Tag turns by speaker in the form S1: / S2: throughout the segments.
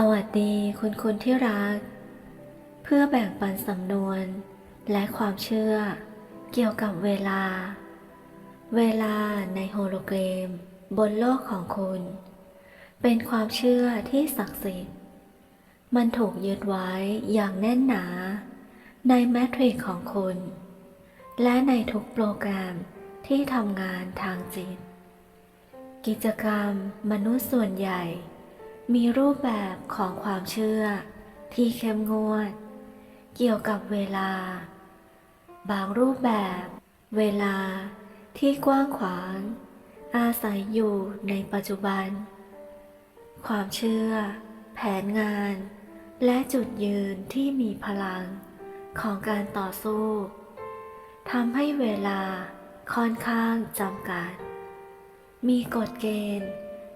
S1: สวัสดีคุณคุณที่รัก เพื่อแบ่งปันสำนวน และความเชื่อ เกี่ยวกับเวลา เวลาในโฮโลแกรม บนโลกของคุณ เป็นความเชื่อที่ศักดิ์สิทธิ์ มันถูกยึดไว้อย่างแน่นหนา ในแมทริกของคุณ และในทุกโปรแกรมที่ทำงานทางจิต กิจกรรมมนุษย์ส่วนใหญ่ มีรูปแบบของความเชื่อที่เข้มงวด เกี่ยวกับเวลา บางรูปแบบเวลาที่กว้างขวาง อาศัยอยู่ในปัจจุบัน ความเชื่อ แผนงาน และจุดยืนที่มีพลังของการต่อสู้ทำให้เวลาค่อนข้างจำกัด มีกฎเกณฑ์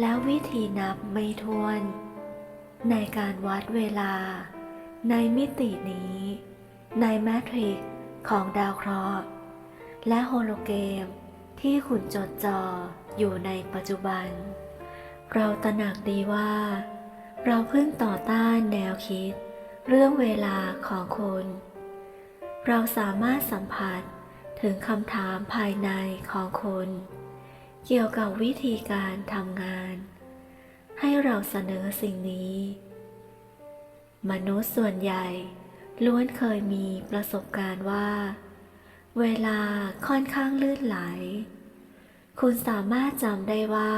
S1: และวิธีนับไม่ถ้วน ในการวัดเวลา ในมิตินี้ ในแมทริกของดาวเคราะห์ และโฮโลเกมที่คุณจดจออยู่ในปัจจุบัน เราตระหนักดีว่า เราเพิ่งต่อต้านแนวคิด เรื่องเวลาของคุณ เราสามารถสัมผัสถึงคำถามภายในของคุณ เกี่ยวกับวิธีการทำงาน ให้เราเสนอสิ่งนี้ มนุษย์ส่วนใหญ่ล้วนเคยมีประสบการณ์ว่า เวลาค่อนข้างลื่นไหล คุณสามารถจำได้ว่า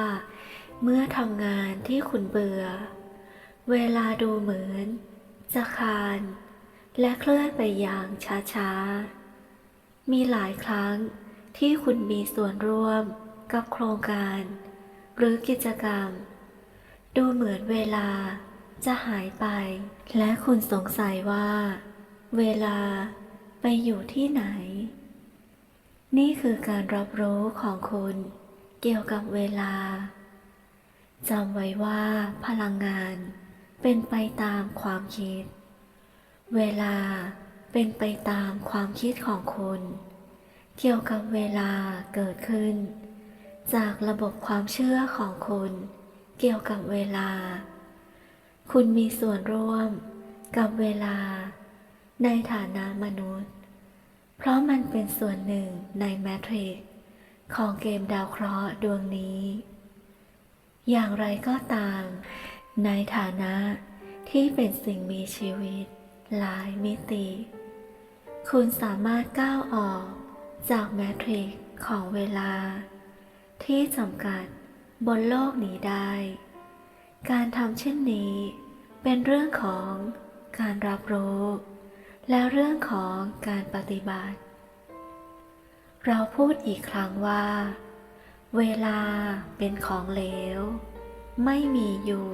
S1: เมื่อทำงานที่คุณเบื่อ เวลาดูเหมือน จะคาน และเคลื่อนไปอย่างช้าๆ มีหลายครั้งที่คุณมีส่วนร่วม กับโครงการ หรือกิจกรรม ดูเหมือนเวลาจะหายไป และคุณสงสัยว่า เวลาไปอยู่ที่ไหน นี่คือการรับรู้ของคุณเกี่ยวกับเวลาจำไว้ว่าพลังงานเป็นไปตามความคิด เวลาเป็นไปตามความคิดของคุณ เกี่ยวกับเวลาเกิดขึ้น จากระบบความเชื่อของคุณเกี่ยวกับเวลา คุณมีส่วนร่วมกับเวลา ในฐานะมนุษย์ เพราะมันเป็นส่วนหนึ่งในแมทริกของเกมดาวเคราะห์ดวงนี้ อย่างไรก็ตาม ในฐานะที่เป็นสิ่งมีชีวิต หลายมิติ คุณสามารถก้าวออกจากแมทริกของเวลา ที่จำกัดบนโลกนี้ได้ การทำเช่นนี้เป็นเรื่องของการรับรู้ และเรื่องของการปฏิบัติ เราพูดอีกครั้งว่า เวลาเป็นของเหลว ไม่มีอยู่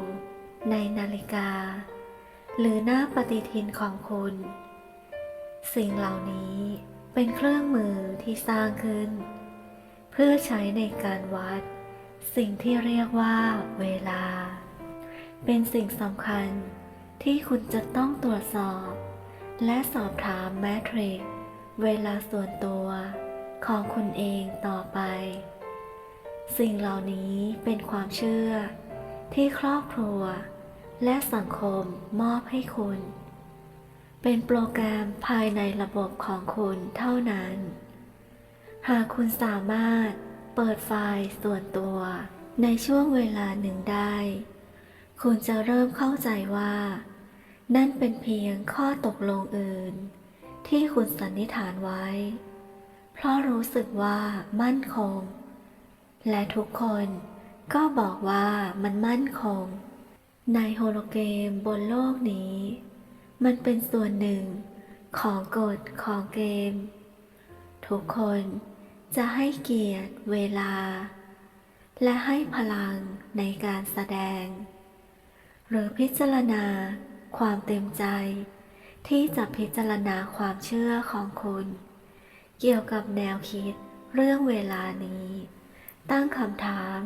S1: ในนาฬิกา หรือหน้าปฏิทินของคุณ สิ่งเหล่านี้เป็นเครื่องมือที่สร้างขึ้น เพื่อใช้ในการวัด สิ่งที่เรียกว่าเวลา เป็นสิ่งสำคัญที่คุณจะต้องตรวจสอบ และสอบถามแมทริกเวลาส่วนตัวของคุณเองต่อไป สิ่งเหล่านี้เป็นความเชื่อ ที่ครอบครัว และสังคมมอบให้คุณ เป็นโปรแกรมภายในระบบของคุณเท่านั้น หากคุณสามารถเปิดไฟล์ส่วนตัว ในช่วงเวลาหนึ่งได้ คุณจะเริ่มเข้าใจว่า นั่นเป็นเพียงข้อตกลงอื่น ที่คุณสันนิษฐานไว้ เพราะรู้สึกว่ามั่นคง และทุกคนก็บอกว่ามันมั่นคง ในโฮโลเกมบนโลกนี้ มันเป็นส่วนหนึ่งของกฎของเกม ทุกคน จะให้เกียรติเวลา และให้พลังในการแสดง หรือพิจารณาความเต็มใจ ที่จะพิจารณาความเชื่อของคุณ เกี่ยวกับแนวคิดเรื่องเวลานี้ ตั้งคำถาม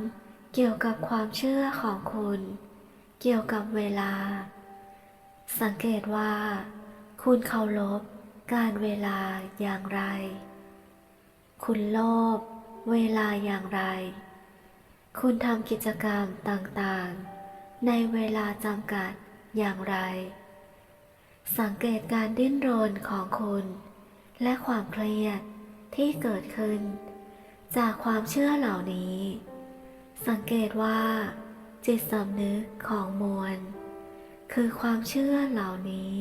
S1: เกี่ยวกับความเชื่อของคุณ เกี่ยวกับเวลา สังเกตว่า คุณเคารพการเวลาอย่างไร คุณโลภเวลาอย่างไร คุณทำกิจกรรมต่างๆ ในเวลาจำกัดอย่างไร สังเกตการดิ้นรนของคุณ และความเครียดที่เกิดขึ้น จากความเชื่อเหล่านี้ สังเกตว่า จิตสำนึกของมวล คือความเชื่อเหล่านี้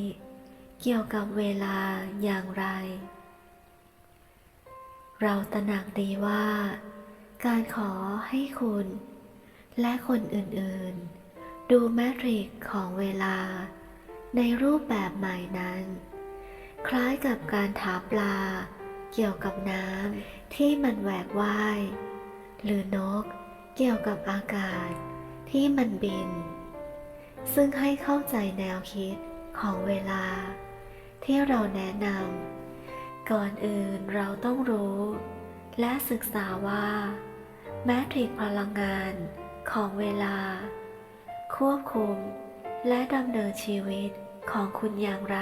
S1: เกี่ยวกับเวลาอย่างไร เราตระหนักดีว่า การขอให้คุณ และคนอื่นๆ ดูแมทริกของเวลา ในรูปแบบใหม่นั้น คล้ายกับการถาปลา เกี่ยวกับน้ำที่มันแหวกว่าย หรือนกเกี่ยวกับอากาศที่มันบิน ซึ่งให้เข้าใจแนวคิดของเวลา ที่เราแนะนำ ก่อนอื่นเราต้องรู้ และศึกษาว่า แมทริกพลังงานของเวลา ควบคุม และดำเนินชีวิตของคุณอย่างไร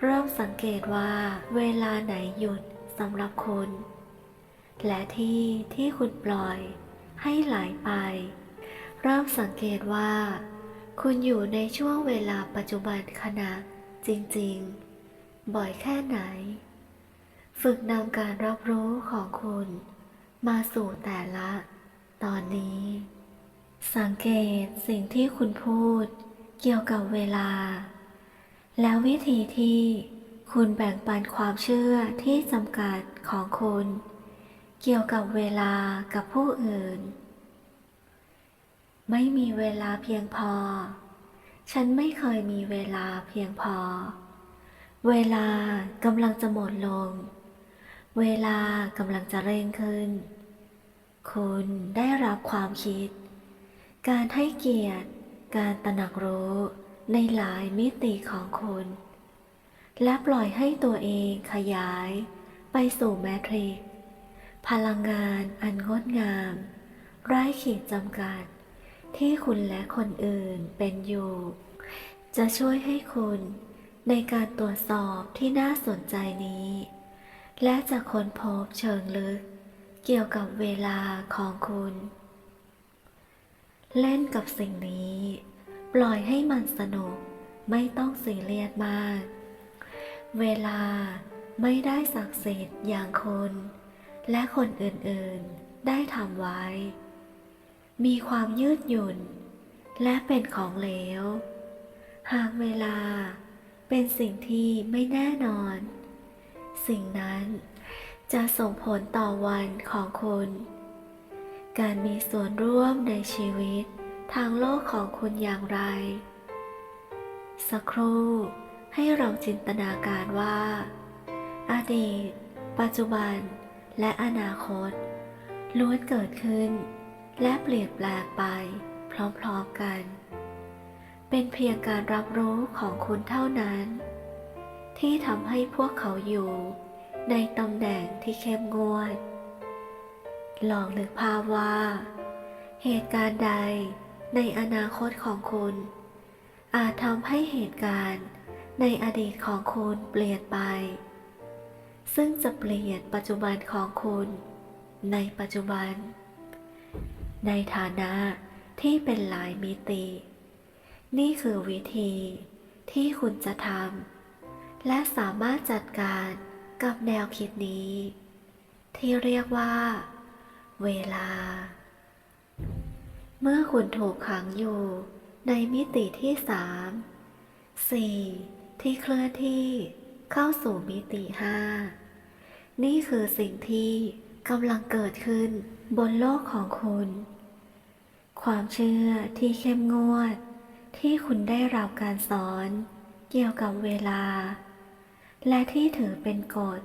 S1: เริ่มสังเกตว่าเวลาไหนหยุดสำหรับคุณ และที่ที่คุณปล่อยให้ไหลไป เริ่มสังเกตว่า คุณอยู่ในช่วงเวลาปัจจุบันขณะจริง ๆ บ่อยแค่ไหน ฝึกนำการรับรู้ของคุณ มาสู่แต่ละ ตอนนี้ สังเกตสิ่งที่คุณพูดเกี่ยวกับเวลา แล้ววิธีที่คุณแบ่งปันความเชื่อที่จำกัดของคุณ เกี่ยวกับเวลากับผู้อื่น ไม่มีเวลาเพียงพอ ฉันไม่เคยมีเวลาเพียงพอ เวลากำลังจะหมดลง เวลากำลังจะเร่งขึ้น คุณได้รับความคิด การให้เกียรติ การตระหนักรู้ในหลายมิติของคุณ และปล่อยให้ตัวเองขยาย ไปสู่แมทริก พลังงานอันงดงาม ไร้ขีดจำกัด ที่คุณและคนอื่นเป็นอยู่ จะช่วยให้คุณ ในการตรวจสอบที่น่าสนใจนี้ และจะค้นพบเชิงลึก เกี่ยวกับเวลาของคุณ เล่นกับสิ่งนี้ ปล่อยให้มันสนุกไม่ต้องสีเรียสมาก เวลาไม่ได้ศักดิ์สิทธิ์อย่างคน และคนอื่นๆได้ทำไว้ มีความยืดหยุ่น และเป็นของเหลว หากเวลา เป็นสิ่งที่ไม่แน่นอน สิ่งนั้นจะส่งผลต่อวันของคุณ การมีส่วนร่วมในชีวิตทางโลกของคุณอย่างไร สักครู่ให้เราจินตนาการว่า อดีต ปัจจุบัน และอนาคตล้วนเกิดขึ้น และเปลี่ยนแปลงไปพร้อมๆกัน เป็นเพียงการรับรู้ของคุณเท่านั้น ที่ทำให้พวกเขาอยู่ในตำแหน่งที่เข้มงวด ลองนึกภาพว่า เหตุการณ์ใดในอนาคตของคุณ อาจทำให้เหตุการณ์ในอดีตของคุณเปลี่ยนไป ซึ่งจะเปลี่ยนปัจจุบันของคุณในปัจจุบัน ในฐานะที่เป็นหลายมิติ นี่คือวิธีที่คุณจะทำและสามารถจัดการกับแนวคิดนี้ ที่เรียกว่า เวลา เมื่อคุณถูกขังอยู่ในมิติที่สามสี่ที่เคลื่อนที่เข้าสู่มิติห้านี่คือสิ่งที่กำลังเกิดขึ้นบนโลกของคุณ ความเชื่อที่เข้มงวด ที่คุณได้รับการสอนเกี่ยวกับเวลา และที่ถือเป็นกฎ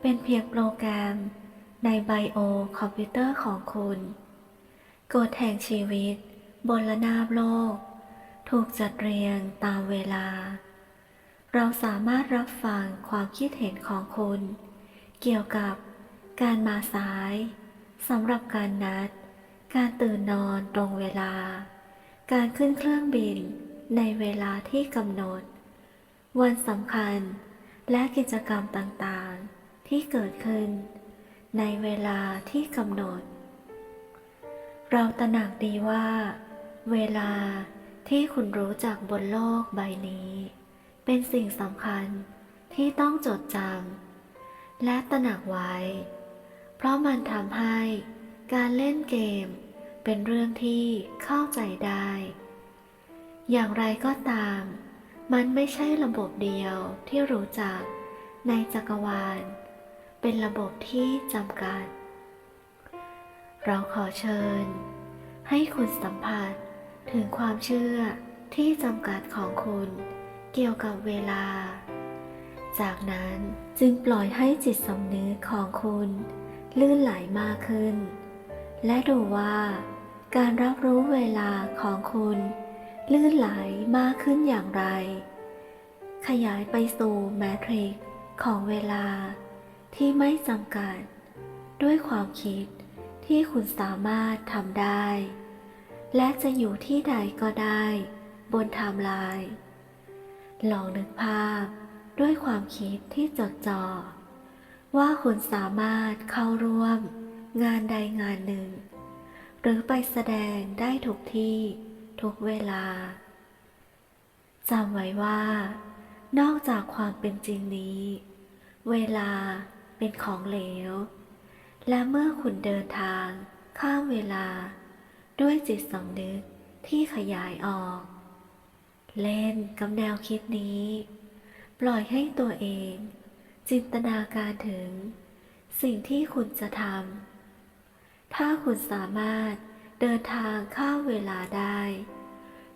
S1: เป็นเพียงโปรแกรมในไบโอคอมพิวเตอร์ของคุณ กฎแห่งชีวิตบนระนาบโลก ถูกจัดเรียงตามเวลา เราสามารถรับฟังความคิดเห็นของคุณ เกี่ยวกับการมาสายสำหรับการนัด การตื่นนอนตรงเวลา การขึ้นเครื่องบินในเวลาที่กำหนด วันสำคัญและกิจกรรมต่างๆ ที่เกิดขึ้น ในเวลาที่กำหนด เราตระหนักดีว่า เวลาที่คุณรู้จักบนโลกใบนี้ เป็นสิ่งสำคัญที่ต้องจดจำและตระหนักไว้ เพราะมันทำให้การเล่นเกม เป็นเรื่องที่เข้าใจได้ อย่างไรก็ตาม มันไม่ใช่ระบบเดียวที่รู้จักในจักรวาล เป็นระบบที่จำกัด เราขอเชิญ ให้คุณสัมผัสถึงความเชื่อที่จำกัดของคุณเกี่ยวกับเวลา จากนั้นจึงปล่อยให้จิตสำนึกของคุณ ลื่นไหลมากขึ้น และดูว่า การรับรู้เวลาของคุณลื่นไหลมากขึ้นอย่างไร ขยายไปสู่แมทริกของเวลาที่ไม่จำกัด ด้วยความคิดที่คุณสามารถทำได้ และจะอยู่ที่ใดก็ได้ บนไทม์ไลน์ลองนึกภาพด้วยความคิดที่จดจ่อว่าคุณสามารถเข้าร่วมงานใดงานหนึ่ง รือไปแสดงได้ทุกที่ ทุกเวลาจำไว้ว่า นอกจากความเป็นจริงนี้ เวลาเป็นของเหลว และเมื่อคุณเดินทางข้ามเวลา ด้วยจิตสำนึกที่ขยายออก เล่นกับแนวคิดนี้ ปล่อยให้ตัวเอง จินตนาการถึง สิ่งที่คุณจะทำ ถ้าคุณสามารถเดินทางข้ามเวลาได้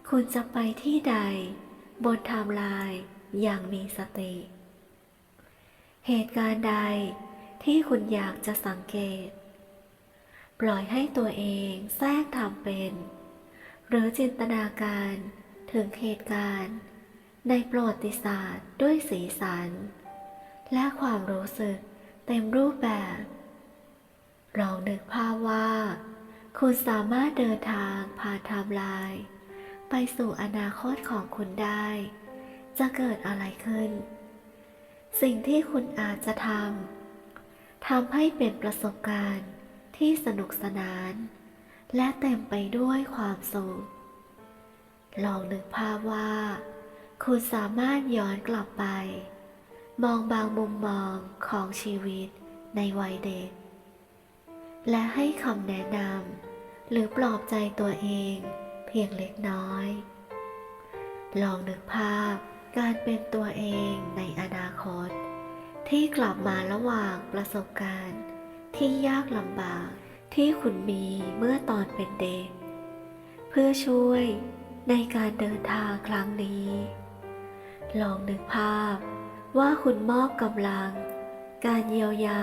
S1: คุณจะไปที่ใด บนไทม์ไลน์อย่างมีสติ เหตุการณ์ใดที่คุณอยากจะสังเกต ปล่อยให้ตัวเองแทรกทำเป็น หรือจินตนาการถึงเหตุการณ์ ในประวัติศาสตร์ด้วยสีสัน และความรู้สึกเต็มรูปแบบ ลองนึกภาพว่า คุณสามารถเดินทางผ่านไทม์ไลน์ไปสู่อนาคตของคุณได้ จะเกิดอะไรขึ้น สิ่งที่คุณอาจจะทำทำให้เป็นประสบการณ์ที่สนุกสนาน และเต็มไปด้วยความสุข ลองนึกภาพว่า คุณสามารถย้อนกลับไป มองบางมุมมองของชีวิตในวัยเด็ก และให้คำแนะนำหรือปลอบใจตัวเองเพียงเล็กน้อย ลองนึกภาพการเป็นตัวเองในอนาคต ที่กลับมาระหว่างประสบการณ์ ที่ยากลำบากที่คุณมีเมื่อตอนเป็นเด็ก เพื่อช่วยในการเดินทางครั้งนี้ ลองนึกภาพว่าคุณมอบกำลัง การเยียวยา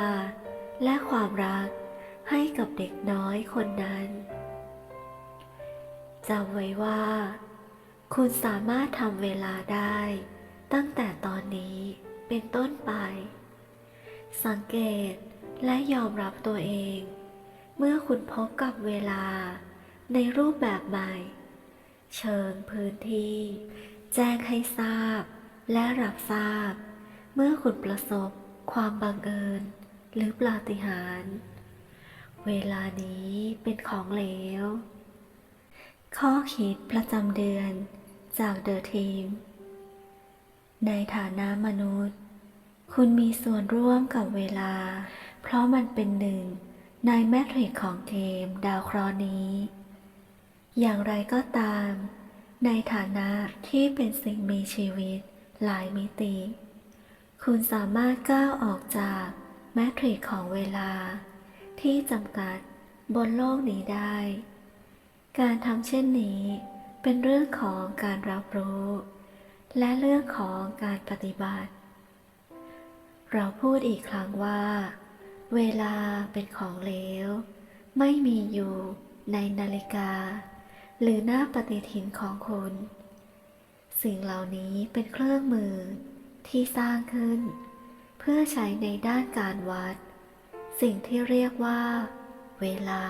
S1: และความรัก ให้กับเด็กน้อยคนนั้นจำไว้ว่า คุณสามารถทำเวลาได้ ตั้งแต่ตอนนี้เป็นต้นไป สังเกตและยอมรับตัวเอง เมื่อคุณพบกับเวลาในรูปแบบใหม่ เชิญพื้นที่ แจ้งให้ทราบ และรับทราบ เมื่อคุณประสบความบังเอิญ หรือปาฏิหาริย์ เวลานี้เป็นของเหลว ข้อคิดประจำเดือนจากเดอะทีม ในฐานะมนุษย์ คุณมีส่วนร่วมกับเวลา เพราะมันเป็นหนึ่งในแมทริกของเกมดาวเคราะห์นี้ อย่างไรก็ตาม ในฐานะที่เป็นสิ่งมีชีวิตหลายมิติ คุณสามารถก้าวออกจากแมทริกของเวลา ที่จำกัดบนโลกนี้ได้ การทำเช่นนี้เป็นเรื่องของการรับรู้ และเรื่องของการปฏิบัติ เราพูดอีกครั้งว่า เวลาเป็นของเหลว ไม่มีอยู่ในนาฬิกา หรือหน้าปฏิทินของคุณ สิ่งเหล่านี้เป็นเครื่องมือที่สร้างขึ้น เพื่อใช้ในด้านการวัด สิ่งที่เรียกว่า เวลา